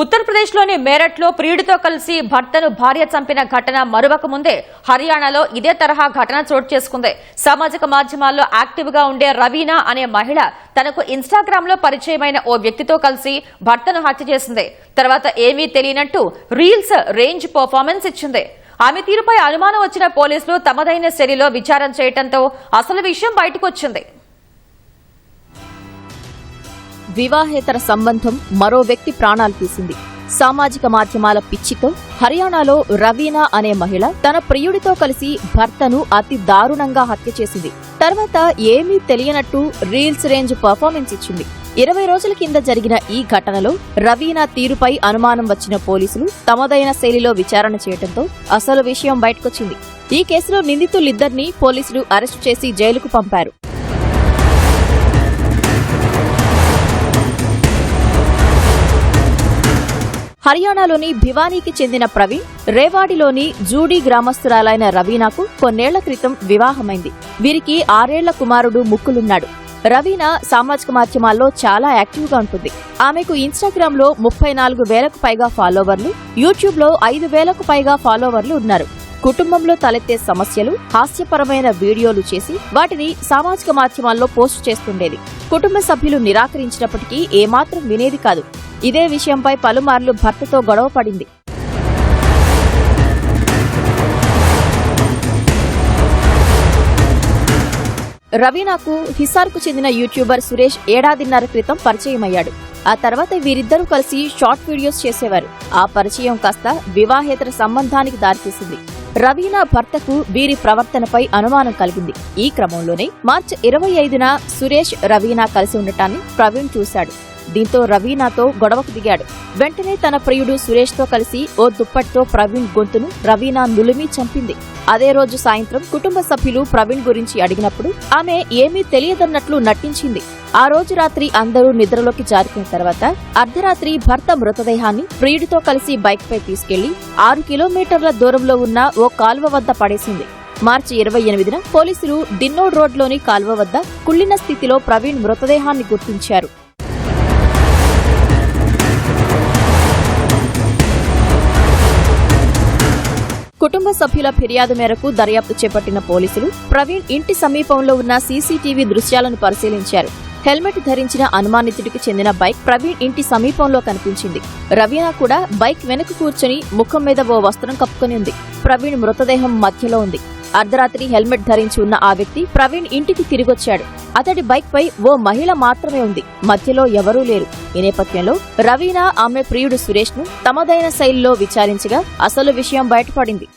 ఉత్తరప్రదేశ్లోని మేరట్లో ప్రియుడితో కలిసి భర్తను భార్య చంపిన ఘటన మరువక ముందే హర్యానాలో ఇదే తరహా ఘటన చోటు చేసుకుంది. సామాజిక మాధ్యమాల్లో యాక్టివ్గా ఉండే రవీనా అనే మహిళ తనకు ఇన్స్టాగ్రామ్లో పరిచయమైన ఓ వ్యక్తితో కలిసి భర్తను హత్య చేసింది. తర్వాత ఏమీ తెలియనట్టు రీల్స్ రేంజ్ పర్ఫార్మెన్స్ ఇచ్చింది. ఆమె తీరుపై అనుమానం వచ్చిన పోలీసులు తమదైన శైలిలో విచారణ చేయడంతో అసలు విషయం బయటకు వచ్చింది. వివాహేతర సంబంధం మరో వ్యక్తి ప్రాణాలు తీసింది. సామాజిక మాధ్యమాల పిచ్చితో హర్యానాలో రవీనా అనే మహిళ తన ప్రియుడితో కలిసి భర్తను అతి దారుణంగా హత్య చేసింది. తర్వాత ఏమీ తెలియనట్టు రీల్స్ రేంజ్ పర్ఫార్మెన్స్ ఇచ్చింది. ఇరవై రోజుల కింద జరిగిన ఈ ఘటనలో రవీనా తీరుపై అనుమానం వచ్చిన పోలీసులు తమదైన శైలిలో విచారణ చేయడంతో అసలు విషయం బయటకొచ్చింది. ఈ కేసులో నిందితులిద్దరినీ పోలీసులు అరెస్టు చేసి జైలుకు పంపారు. హర్యానాలోని భివానీకి చెందిన ప్రవీణ్ రేవాడిలోని జూడీ గ్రామస్తురాలైన రవీనాకు కొన్నేళ్ళ క్రితం వివాహమైంది. వీరికి ఆరేళ్ళ కుమారుడు ముక్కులున్నాడు. రవీనా సామాజిక మాధ్యమాల్లో చాలా యాక్టివ్గా ఉంటుంది. ఆమెకు ఇన్స్టాగ్రామ్లో ముప్పై నాలుగు వేలకు పైగా ఫాలోవర్లు యూట్యూబ్లో ఐదు వేలకు పైగా ఫాలోవర్లు ఉన్నారు. కుటుంబంలో తలెత్తే సమస్యలు హాస్యపరమైన వీడియోలు చేసి వాటిని సామాజిక మాధ్యమాల్లో పోస్ట్ చేస్తుండేది. కుటుంబ సభ్యులు నిరాకరించినప్పటికీ ఏమాత్రం వినేది కాదు. ఇదే విషయంపై పలుమార్లు భర్తతో గొడవ పడింది. రవీనాకు హిసార్కు చెందిన యూట్యూబర్ సురేష్ ఏడాదిన్నర క్రితం పరిచయమయ్యాడు. ఆ తర్వాత వీరిద్దరూ కలిసి షార్ట్ వీడియోస్ చేసేవారు. ఆ పరిచయం కాస్త వివాహేతర సంబంధానికి దారితీసింది. రవీనా భర్తకు వీరి ప్రవర్తనపై అనుమానం కలిగింది. ఈ క్రమంలోనే మార్చి ఇరవై ఐదున సురేష్ రవీనా కలిసి ఉండటాన్ని ప్రవీణ్ చూశాడు. దీంతో రవీనాతో గొడవకు దిగాడు. వెంటనే తన ప్రియుడు సురేష్తో కలిసి ఓ దుప్పట్తో ప్రవీణ్ గొంతును రవీనా నులిమి చంపింది. అదే రోజు సాయంత్రం కుటుంబ సభ్యులు ప్రవీణ్ గురించి అడిగినప్పుడు ఆమె ఏమీ తెలియదన్నట్లు నటించింది. ఆ రోజు రాత్రి అందరూ నిద్రలోకి జారుకున్న తర్వాత అర్ధరాత్రి భర్త మృతదేహాన్ని ప్రియుడితో కలిసి బైక్పై తీసుకెళ్ళి ఆరు కిలోమీటర్ల దూరంలో ఉన్న ఓ కాల్వ వద్ద పడేసింది. మార్చి ఇరవై ఎనిమిదిన పోలీసులు దిన్నోడ్ రోడ్లోని కాల్వ వద్ద కుళ్ళిన స్థితిలో ప్రవీణ్ మృతదేహాన్ని గుర్తించారు. కుటుంబ సభ్యుల ఫిర్యాదు మేరకు దర్యాప్తు చేపట్టిన పోలీసులు ప్రవీణ్ ఇంటి సమీపంలో ఉన్న సీసీటీవీ దృశ్యాలను పరిశీలించారు. హెల్మెట్ ధరించిన అనుమానితుడికి చెందిన బైక్ ప్రవీణ్ ఇంటి సమీపంలో కనిపించింది. రవీనా కూడా బైక్ వెనక కూర్చొని ముఖం మీద ఓ వస్త్రం కప్పుకొని ఉంది. ప్రవీణ్ మృతదేహం మధ్యలో ఉంది. అర్ధరాత్రి హెల్మెట్ ధరించి ఉన్న ఆ వ్యక్తి ప్రవీణ్ ఇంటికి తిరిగొచ్చాడు. అతడి బైక్ పై ఓ మహిళ మాత్రమే ఉంది. మధ్యలో ఎవరూ లేరు. ఈ నేపథ్యంలో రవీనా ఆమె ప్రియుడు సురేష్ను తమదైన శైలిలో విచారించగా అసలు విషయం బయటపడింది.